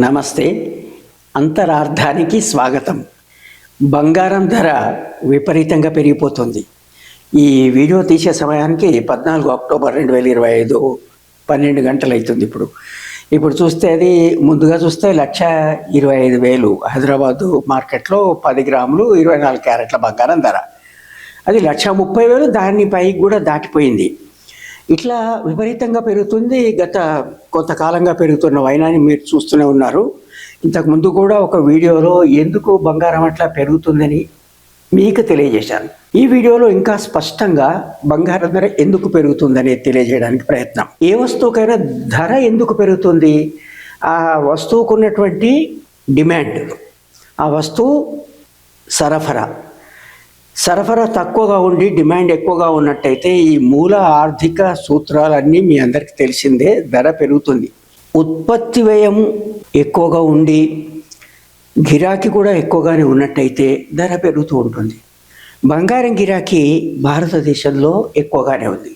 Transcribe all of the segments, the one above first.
నమస్తే. అంతరార్థానికి స్వాగతం. బంగారం ధర విపరీతంగా పెరిగిపోతుంది. ఈ వీడియో తీసే సమయానికి పద్నాలుగు అక్టోబర్ రెండు వేల ఇరవై ఐదు పన్నెండు గంటలు అవుతుంది ఇప్పుడు. ఇప్పుడు చూస్తే అది ముందుగా చూస్తే లక్ష ఇరవై ఐదు వేలు. హైదరాబాదు మార్కెట్లో పది గ్రాములు ఇరవై నాలుగు క్యారెట్ల బంగారం ధర. అది లక్ష ముప్పై వేలు దాని పైకి కూడా దాటిపోయింది. ఇట్లా విపరీతంగా పెరుగుతుంది. గత కొంతకాలంగా పెరుగుతున్న వైనాన్ని మీరు చూస్తూనే ఉన్నారు. ఇంతకుముందు కూడా ఒక వీడియోలో ఎందుకు బంగారం అట్లా పెరుగుతుందని మీకు తెలియజేశాను. ఈ వీడియోలో ఇంకా స్పష్టంగా బంగారం ధర ఎందుకు పెరుగుతుందని తెలియజేయడానికి ప్రయత్నం. ఏ వస్తువుకైనా ధర ఎందుకు పెరుగుతుంది? ఆ వస్తువుకు ఉన్నటువంటి డిమాండ్. ఆ వస్తువు సరఫరా. సరఫరా తక్కువగా ఉండి డిమాండ్ ఎక్కువగా ఉన్నట్టయితే ఈ మూల ఆర్థిక సూత్రాలన్నీ మీ అందరికీ తెలిసిందే ధర పెరుగుతుంది. ఉత్పత్తి వ్యయం ఎక్కువగా ఉండి గిరాకీ కూడా ఎక్కువగానే ఉన్నట్టయితే ధర పెరుగుతూ ఉంటుంది. బంగారం గిరాకీ భారతదేశంలో ఎక్కువగానే ఉంది.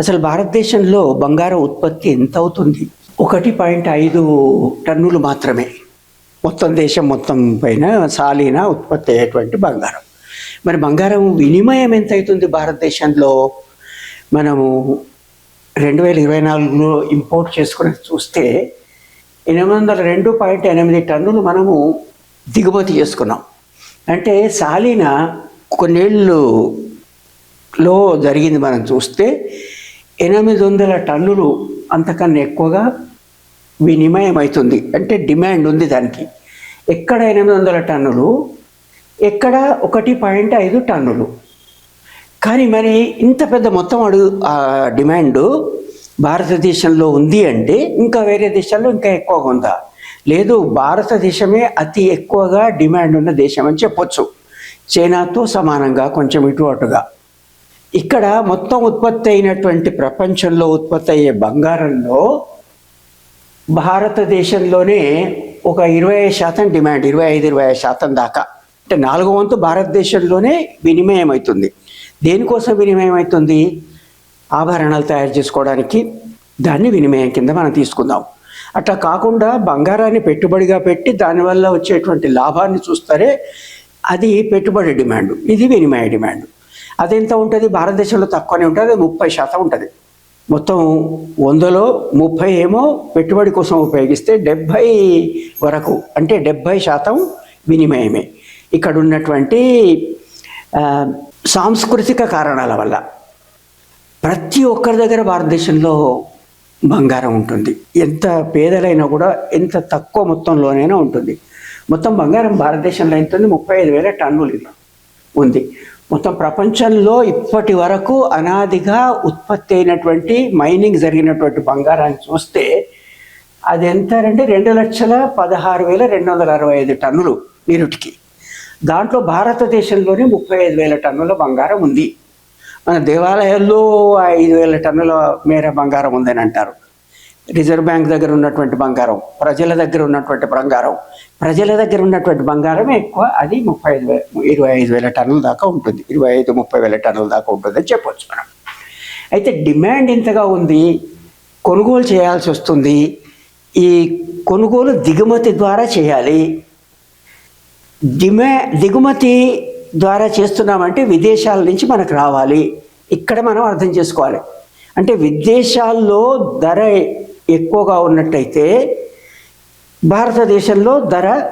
అసలు భారతదేశంలో బంగారం ఉత్పత్తి ఎంత అవుతుంది? ఒకటి పాయింట్ ఐదు టన్నులు మాత్రమే. మొత్తం దేశం మొత్తం పైన సాలీన ఉత్పత్తి అయ్యేటువంటి బంగారం. మరి బంగారం వినిమయం ఎంత అవుతుంది భారతదేశంలో? మనము రెండు వేల ఇరవై నాలుగులో ఇంపోర్ట్ చేసుకుని చూస్తే ఎనిమిది వందల రెండు పాయింట్ ఎనిమిది టన్నులు మనము దిగుమతి చేసుకున్నాం. అంటే సాలిన కొన్నేళ్ళులో జరిగింది మనం చూస్తే ఎనిమిది వందల టన్నులు అంతకన్నా ఎక్కువగా వినిమయం అవుతుంది. అంటే డిమాండ్ ఉంది దానికి. ఎక్కడ ఎనిమిది వందల టన్నులు? ఎక్కడ ఒకటి పాయింట్ ఐదు టన్నులు. కానీ మరి ఇంత పెద్ద మొత్తం అడుగు డిమాండ్ భారతదేశంలో ఉంది అంటే ఇంకా వేరే దేశాల్లో ఇంకా ఎక్కువగా ఉందా? లేదు భారతదేశమే అతి ఎక్కువగా డిమాండ్ ఉన్న దేశం అని చెప్పొచ్చు. చైనాతో సమానంగా కొంచెం ఇటు అటుగా. ఇక్కడ మొత్తం ఉత్పత్తి అయినటువంటి ప్రపంచంలో ఉత్పత్తి అయ్యే బంగారంలో భారతదేశంలోనే ఒక ఇరవై శాతం డిమాండ్ ఇరవై ఐదు ఇరవై ఐదు శాతం దాకా. అంటే నాలుగో వంతు భారతదేశంలోనే వినిమయం అవుతుంది దేనికోసం వినిమయం అవుతుంది ఆభరణాలు తయారు చేసుకోవడానికి దాన్ని వినిమయం కింద మనం తీసుకుందాం. అట్లా కాకుండా బంగారాన్ని పెట్టుబడిగా పెట్టి దానివల్ల వచ్చేటువంటి లాభాన్ని చూస్తారే అది పెట్టుబడి డిమాండ్. ఇది వినిమయ డిమాండ్. అది ఎంత ఉంటుంది? భారతదేశంలో తక్కువనే ఉంటుంది. అది ముప్పై శాతం ఉంటుంది. మొత్తం వందలో ముప్పై ఏమో పెట్టుబడి కోసం ఉపయోగిస్తే డెబ్భై వరకు అంటే డెబ్భై శాతం వినిమయమే. ఇక్కడ ఉన్నటువంటి సాంస్కృతిక కారణాల వల్ల ప్రతి ఒక్కరి దగ్గర భారతదేశంలో బంగారం ఉంటుంది. ఎంత పేదలైనా కూడా ఎంత తక్కువ మొత్తంలోనైనా ఉంటుంది. మొత్తం బంగారం భారతదేశంలో ఎంత ముప్పై ఐదు వేల టన్నులు ఉంది. మొత్తం ప్రపంచంలో ఇప్పటి వరకు అనాదిగా ఉత్పత్తి అయినటువంటి మైనింగ్ జరిగినటువంటి బంగారాన్ని చూస్తే అది ఎంత అంటే రెండు లక్షల పదహారు వేల రెండు వందల అరవై ఐదు టన్నులు నిరుటికి దాంట్లో భారతదేశంలోనే ముప్పై ఐదు వేల టన్నుల బంగారం ఉంది. మన దేవాలయాల్లో ఐదు వేల టన్నుల మేర బంగారం ఉందని అంటారు. రిజర్వ్ బ్యాంక్ దగ్గర ఉన్నటువంటి బంగారం ప్రజల దగ్గర ఉన్నటువంటి బంగారం ప్రజల దగ్గర ఉన్నటువంటి బంగారం ఎక్కువ. అది ముప్పై ఐదు వేల ఇరవై ఐదు వేల టన్నుల దాకా ఉంటుంది. ఇరవై ఐదు ముప్పై వేల టన్నుల దాకా ఉంటుందని చెప్పవచ్చు చెప్పొచ్చు మనం. అయితే డిమాండ్ ఇంతగా ఉంది. కొనుగోలు చేయాల్సి వస్తుంది. ఈ కొనుగోలు దిగుమతి ద్వారా చేయాలి. దిమే దిగుమతి ద్వారా చేస్తున్నామంటే విదేశాల నుంచి మనకు రావాలి. ఇక్కడ మనం అర్థం చేసుకోవాలి. అంటే విదేశాల్లో ధర ఎక్కువగా ఉన్నట్టయితే భారతదేశంలో ధర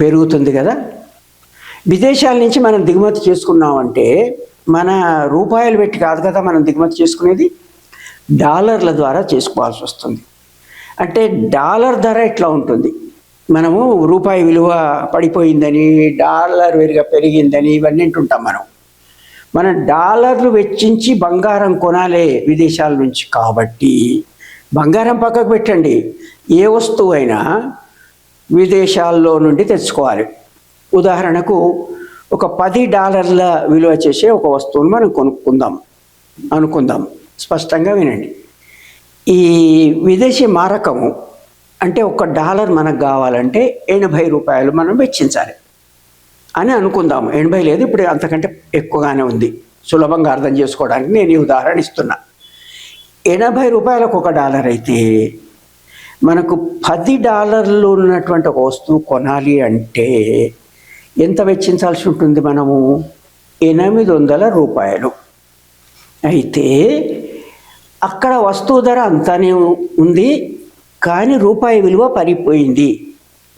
పెరుగుతుంది కదా. విదేశాల నుంచి మనం దిగుమతి చేసుకున్నామంటే మన రూపాయలు పెట్టి కాదు కదా మనం దిగుమతి చేసుకునేది? డాలర్ల ద్వారా చేసుకోవాల్సి వస్తుంది. అంటే డాలర్ ధర ఎట్లా ఉంటుంది? మనము రూపాయి విలువ పడిపోయిందని డాలర్ విలువ పెరిగిందని ఇవన్నీ వింటుంటాం మనం. మనం డాలర్లు వెచ్చించి బంగారం కొనాలి విదేశాల నుంచి. కాబట్టి బంగారం పక్కకు పెట్టండి. ఏ వస్తువు అయినా విదేశాల్లో నుండి తెచ్చుకోవాలి. ఉదాహరణకు ఒక పది డాలర్ల విలువ చేసే ఒక వస్తువును మనం కొనుక్కుందాం అనుకుందాం. స్పష్టంగా వినండి. ఈ విదేశీ మారకము అంటే ఒక డాలర్ మనకు కావాలంటే ఎనభై రూపాయలు మనం వెచ్చించాలి అని అనుకుందాము. ఎనభై లేదు ఇప్పుడు అంతకంటే ఎక్కువగానే ఉంది. సులభంగా అర్థం చేసుకోవడానికి నేను ఈ ఉదాహరణ ఇస్తున్నా. ఎనభై రూపాయలకు ఒక డాలర్ అయితే మనకు పది డాలర్లు ఉన్నటువంటి ఒక వస్తువు కొనాలి అంటే ఎంత వెచ్చించాల్సి ఉంటుంది మనము? ఎనిమిది వందల రూపాయలు. అయితే అక్కడ వస్తువు ధర అంతానే ఉంది. కానీ రూపాయి విలువ పడిపోయింది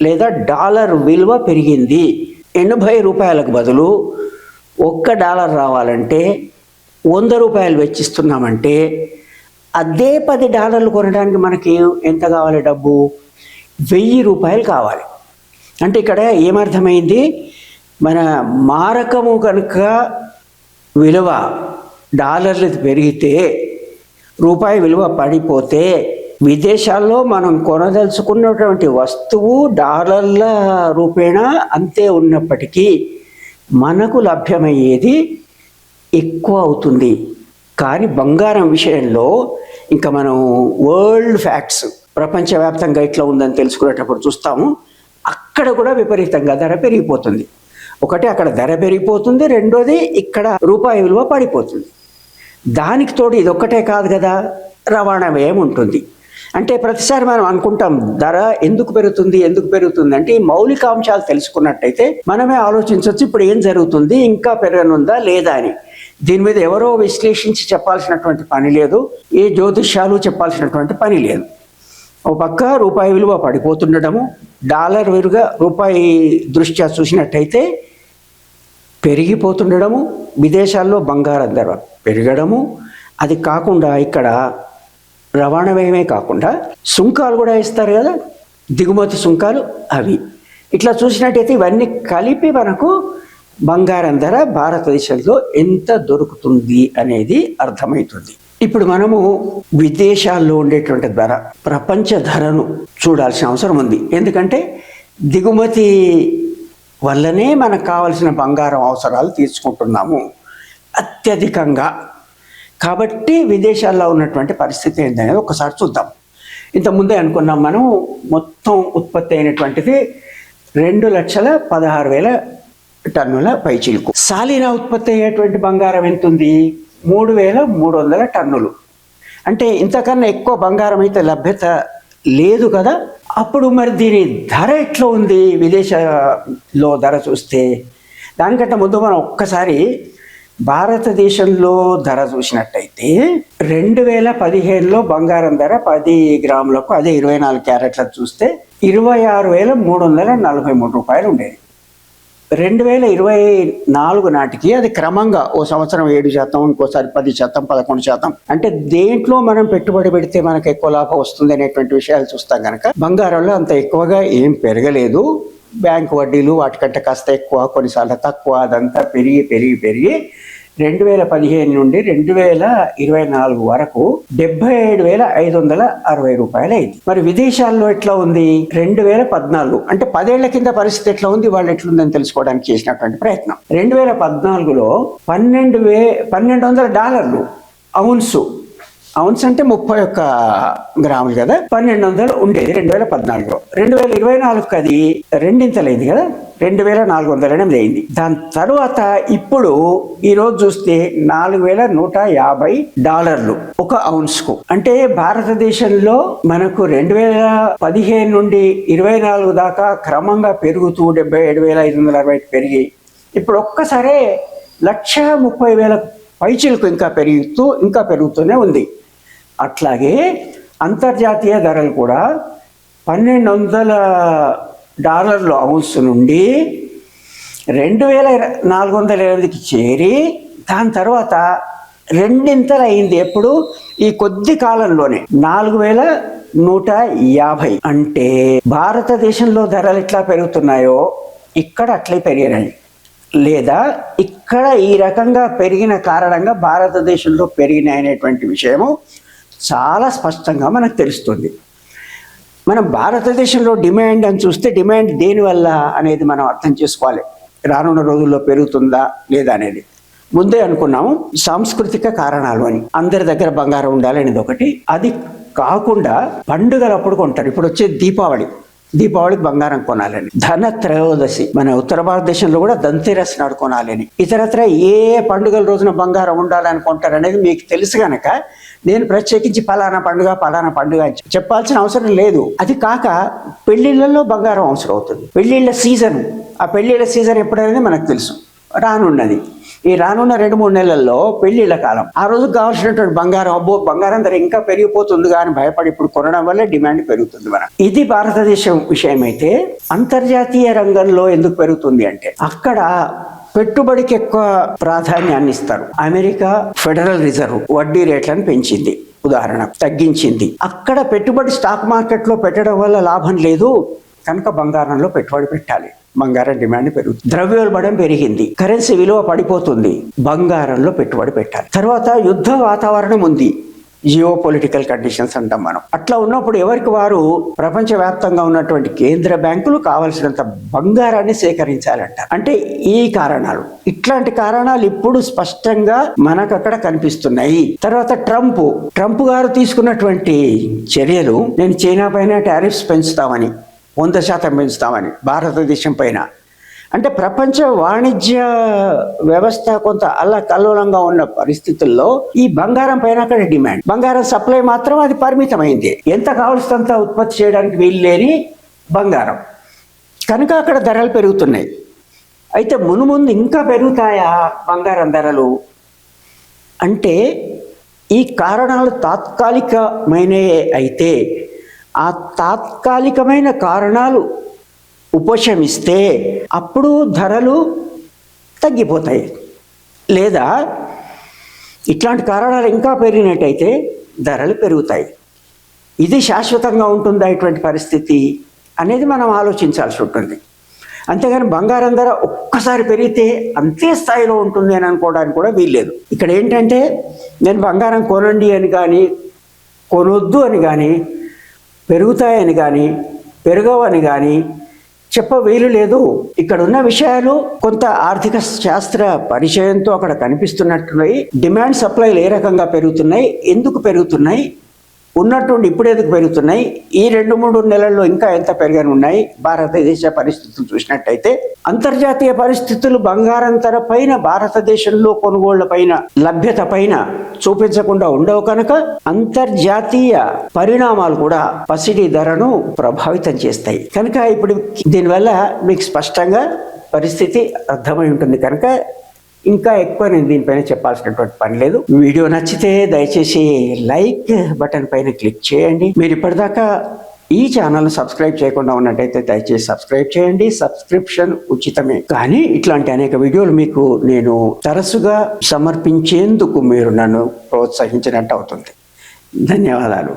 లేదా డాలర్ విలువ పెరిగింది. ఎనభై రూపాయలకు బదులు ఒక్క డాలర్ రావాలంటే వంద రూపాయలు వెచ్చిస్తున్నామంటే అదే పది డాలర్లు కొనడానికి మనకి ఎంత కావాలి డబ్బు? వెయ్యి రూపాయలు కావాలి. అంటే ఇక్కడ ఏమర్థమైంది? మన మారకము కనుక విలువ డాలర్లు పెరిగితే రూపాయి విలువ పడిపోతే విదేశాల్లో మనం కొనదలుచుకున్నటువంటి వస్తువు డాలర్ల రూపేణా అంతే ఉన్నప్పటికీ మనకు లభ్యమయ్యేది ఎక్కువ అవుతుంది. కానీ బంగారం విషయంలో ఇంకా మనం వరల్డ్ ఫ్యాక్ట్స్ ప్రపంచవ్యాప్తంగా ఇట్లా ఉందని తెలుసుకునేటప్పుడు చూస్తాము అక్కడ కూడా విపరీతంగా ధర పెరిగిపోతుంది. ఒకటి అక్కడ ధర పెరిగిపోతుంది రెండోది ఇక్కడ రూపాయి విలువ పడిపోతుంది. దానికి తోడు ఇది ఒక్కటే కాదు కదా రవాణా వ్యయం ఉంటుంది. అంటే ప్రతిసారి మనం అనుకుంటాం ధర ఎందుకు పెరుగుతుంది ఎందుకు పెరుగుతుంది? అంటే ఈ మౌలిక అంశాలు తెలుసుకున్నట్టయితే మనమే ఆలోచించవచ్చు ఇప్పుడు ఏం జరుగుతుంది ఇంకా పెరగనుందా లేదా అని. దీని మీద ఎవరో విశ్లేషించి చెప్పాల్సినటువంటి పని లేదు ఏ జ్యోతిష్యాలు చెప్పాల్సినటువంటి పని లేదు. ఒక పక్క రూపాయి విలువ పడిపోతుండడము డాలర్ విలువ రూపాయి దృష్ట్యా చూసినట్టయితే పెరిగిపోతుండడము విదేశాల్లో బంగారం ధర పెరగడము అది కాకుండా ఇక్కడ రవాణా వ్యయమే కాకుండా సుంకాలు కూడా ఇస్తారు కదా. దిగుమతి సుంకాలు అవి. ఇట్లా చూసినట్టయితే ఇవన్నీ కలిపి మనకు బంగారం ధర భారతదేశంలో ఎంత దొరుకుతుంది అనేది అర్థమవుతుంది. ఇప్పుడు మనము విదేశాల్లో ఉండేటువంటి ధర ప్రపంచ ధరను చూడాల్సిన అవసరం ఉంది. ఎందుకంటే దిగుమతి వల్లనే మనకు కావలసిన బంగారం అవసరాలు తీర్చుకుంటున్నాము అత్యధికంగా కాబట్టి విదేశాల్లో ఉన్నటువంటి పరిస్థితి ఏంటనేది ఒకసారి చూద్దాం. ఇంత ముందే అనుకున్నాం మనం మొత్తం ఉత్పత్తి అయినటువంటిది రెండు లక్షల పదహారు వేల టన్నుల పైచిలుకు. సాలీనా ఉత్పత్తి అయ్యేటువంటి బంగారం ఎంత ఉంది మూడు వేల మూడు వందల టన్నులు. అంటే ఇంతకన్నా ఎక్కువ బంగారం అయితే లభ్యత లేదు కదా? అప్పుడు మరి దీని ధర ఎట్లా ఉంది? విదేశాల్లో ధర చూస్తే దానికంటే ముందు మనం ఒక్కసారి భారతదేశంలో ధర చూసినట్టయితే రెండు వేల పదిహేనులో బంగారం ధర పది గ్రాములకు అదే ఇరవై నాలుగు క్యారెట్ల చూస్తే ఇరవై ఆరు వేల మూడు వందల నలభై మూడు రూపాయలు ఉండేది. రెండు వేల ఇరవై నాలుగు నాటికి అది క్రమంగా ఓ సంవత్సరం ఏడు శాతం ఇంకోసారి పది శాతం పదకొండు శాతం. అంటే దేంట్లో మనం పెట్టుబడి పెడితే మనకు ఎక్కువ లాభం వస్తుంది అనేటువంటి విషయాలు చూస్తాం కనుక బంగారంలో అంత ఎక్కువగా ఏం పెరగలేదు. బ్యాంకు వడ్డీలు వాటికంటే కాస్త ఎక్కువ కొన్నిసార్లు తక్కువ అదంతా పెరిగి పెరిగి పెరిగి రెండు వేల పదిహేను నుండి రెండు వేల ఇరవై నాలుగు వరకు డెబ్బై ఏడు వేల ఐదు వందల అరవై రూపాయలు అయింది మరి విదేశాల్లో ఎట్లా ఉంది? రెండు వేల పద్నాలుగు అంటే పదేళ్ళ కింద పరిస్థితి ఎట్లా ఉంది? వాళ్ళు ఎట్లుందని తెలుసుకోవడానికి చేసినటువంటి ప్రయత్నం. రెండు వేల పద్నాలుగులో పన్నెండు వే పన్నెండు వందల డాలర్లు అవున్సు అవున్స్ అంటే ముప్పై ఒక్క గ్రాములు కదా? పన్నెండు వందలు ఉండేది రెండు వేల పద్నాలుగులో. రెండు వేల ఇరవై నాలుగుకి అది రెండింతలైంది కదా? రెండు వేల నాలుగు వందల ఎనిమిది అయింది. దాని తరువాత ఇప్పుడు ఈ రోజు చూస్తే నాలుగు వేల నూట యాభై డాలర్లు ఒక అవున్స్కు అంటే భారతదేశంలో మనకు రెండు వేల పదిహేను నుండి ఇరవై నాలుగు దాకా క్రమంగా పెరుగుతూ డెబ్బై ఏడు వేల ఐదు వందల అరవై పెరిగి ఇప్పుడు ఒక్కసారే లక్ష ముప్పై వేల పైచిలకు ఇంకా పెరుగుతూ ఇంకా పెరుగుతూనే ఉంది. అట్లాగే అంతర్జాతీయ ధరలు కూడా పన్నెండు వందల డాలర్లు అవున్స్ నుండి రెండు వేల నాలుగు వందల ఎనిమిదికి చేరి దాని తర్వాత రెండింతలు అయింది ఎప్పుడు? ఈ కొద్ది కాలంలోనే. నాలుగు వేల నూట యాభై. అంటే భారతదేశంలో ధరలు ఎట్లా పెరుగుతున్నాయో ఇక్కడ అట్లే పెరిగినాయి. లేదా ఇక్కడ ఈ రకంగా పెరిగిన కారణంగా భారతదేశంలో పెరిగినాయి అనేటువంటి విషయము చాలా స్పష్టంగా మనకు తెలుస్తుంది. మనం భారతదేశంలో డిమాండ్ అని చూస్తే డిమాండ్ దేనివల్ల అనేది మనం అర్థం చేసుకోవాలి. రానున్న రోజుల్లో పెరుగుతుందా లేదా అనేది. ముందే అనుకున్నాము సాంస్కృతిక కారణాలు అని. అందరి దగ్గర బంగారం ఉండాలి అనేది ఒకటి. అది కాకుండా పండుగలప్పుడు కొంటారు. ఇప్పుడు వచ్చే దీపావళి. దీపావళికి బంగారం కొనాలని. ధన త్రయోదశి. మన ఉత్తర భారతదేశంలో కూడా దంతెరస్ నాడు కొనాలని. ఇతరత్ర ఏ పండుగల రోజున బంగారం ఉండాలనుకుంటారు అనేది మీకు తెలుసు గనక నేను ప్రత్యేకించి పలానా పండుగ పలానా పండుగ అని చెప్పాల్సిన అవసరం లేదు. అది కాక పెళ్ళిళ్ళలో బంగారం అవసరం అవుతుంది పెళ్ళిళ్ళ సీజన్. ఆ పెళ్ళిళ్ళ సీజన్ ఎప్పుడనేది మనకు తెలుసు. రానున్నది. ఈ రానున్న రెండు మూడు నెలల్లో పెళ్ళిళ్ళ కాలం. ఆ రోజు కావాల్సినటువంటి బంగారం అబ్బో బంగారం ధర ఇంకా పెరిగిపోతుంది అని భయపడి ఇప్పుడు కొనడం వల్ల డిమాండ్ పెరుగుతుంది మనం ఇది భారతదేశం విషయం అయితే అంతర్జాతీయ రంగంలో ఎందుకు పెరుగుతుంది అంటే అక్కడ పెట్టుబడికి ఎక్కువ ప్రాధాన్యాన్ని ఇస్తారు. అమెరికా ఫెడరల్ రిజర్వ్ వడ్డీ రేట్లను పెంచింది. ఉదాహరణ తగ్గించింది. అక్కడ పెట్టుబడి స్టాక్ మార్కెట్లో పెట్టడం వల్ల లాభం లేదు. కనుక బంగారంలో పెట్టుబడి పెట్టాలి. బంగారం డిమాండ్ పెరుగుతుంది. ద్రవ్యోల్బణం పెరిగింది. కరెన్సీ విలువ పడిపోతుంది. బంగారంలో పెట్టుబడి పెట్టాలి. తర్వాత యుద్ధ వాతావరణం ఉంది. జియో పొలిటికల్ కండిషన్స్ అంటాం మనం. అట్లా ఉన్నప్పుడు ఎవరికి వారు ప్రపంచవ్యాప్తంగా ఉన్నటువంటి కేంద్ర బ్యాంకులు కావలసినంత బంగారాన్ని సేకరించాలంట అంటే ఈ కారణాలు. ఇట్లాంటి కారణాలు ఇప్పుడు స్పష్టంగా మనకు అక్కడ కనిపిస్తున్నాయి. తర్వాత ట్రంప్. ట్రంప్ గారు తీసుకున్నటువంటి చర్యలు నేను చైనా పైన టారిఫ్స్ పెంచుతామని. వంద శాతం పెంచుతామని భారతదేశం పైన. అంటే ప్రపంచ వాణిజ్య వ్యవస్థ కొంత అల్ల కల్లోలంగా ఉన్న పరిస్థితుల్లో ఈ బంగారం పైన అక్కడ డిమాండ్. బంగారం సప్లై మాత్రం అది పరిమితమైంది. ఎంత కావలసినంత ఉత్పత్తి చేయడానికి వీలు లేని బంగారం. కనుక అక్కడ ధరలు పెరుగుతున్నాయి. అయితే మునుముందు ఇంకా పెరుగుతాయా బంగారం ధరలు? అంటే ఈ కారణాలు తాత్కాలికమైనవే అయితే ఆ తాత్కాలికమైన కారణాలు ఉపశమిస్తే అప్పుడు ధరలు తగ్గిపోతాయి. లేదా ఇట్లాంటి కారణాలు ఇంకా పెరిగినట్టయితే ధరలు పెరుగుతాయి. ఇది శాశ్వతంగా ఉంటుందా ఇటువంటి పరిస్థితి అనేది మనం ఆలోచించాల్సి ఉంటుంది. అంతేగాని బంగారం ధర ఒక్కసారి పెరిగితే అంతే స్థాయిలో ఉంటుంది అని అనుకోవడానికి కూడా వీల్లేదు. ఇక్కడ ఏంటంటే నేను బంగారం కొనండి అని కానీ కొనొద్దు అని కానీ పెరుగుతాయని కానీ పెరగవని కానీ చెప్ప వీలు లేదు. ఇక్కడ ఉన్న విషయాలు కొంత ఆర్థిక శాస్త్ర పరిచయంతో అక్కడ కనిపిస్తున్నట్టున్నాయి. డిమాండ్ సప్లైలు ఏ రకంగా పెరుగుతున్నాయి? ఎందుకు పెరుగుతున్నాయి? ఉన్నటువంటి ఇప్పుడు ఎందుకు పెరుగుతున్నాయి? ఈ రెండు మూడు నెలల్లో ఇంకా ఎంత పెరగని ఉన్నాయి? భారతదేశ పరిస్థితులు చూసినట్టయితే అంతర్జాతీయ పరిస్థితులు బంగారం ధర పైన భారతదేశంలో కొనుగోళ్ళ పైన లభ్యత పైన చూపించకుండా ఉండవు కనుక అంతర్జాతీయ పరిణామాలు కూడా పసిడి ధరను ప్రభావితం చేస్తాయి. కనుక ఇప్పుడు దీనివల్ల మీకు స్పష్టంగా పరిస్థితి అర్థమై ఉంటుంది కనుక ఇంకా ఎక్కువ నేను దీనిపైన చెప్పాల్సినటువంటి పని లేదు. వీడియో నచ్చితే దయచేసి లైక్ బటన్ పైన క్లిక్ చేయండి. మీరు ఇప్పటిదాకా ఈ ఛానల్ సబ్స్క్రైబ్ చేయకుండా ఉన్నట్టయితే దయచేసి సబ్స్క్రైబ్ చేయండి. సబ్స్క్రిప్షన్ ఉచితమే. కానీ ఇట్లాంటి అనేక వీడియోలు మీకు నేను తరచుగా సమర్పించేందుకు మీరు నన్ను ప్రోత్సహించినట్టు అవుతుంది. ధన్యవాదాలు.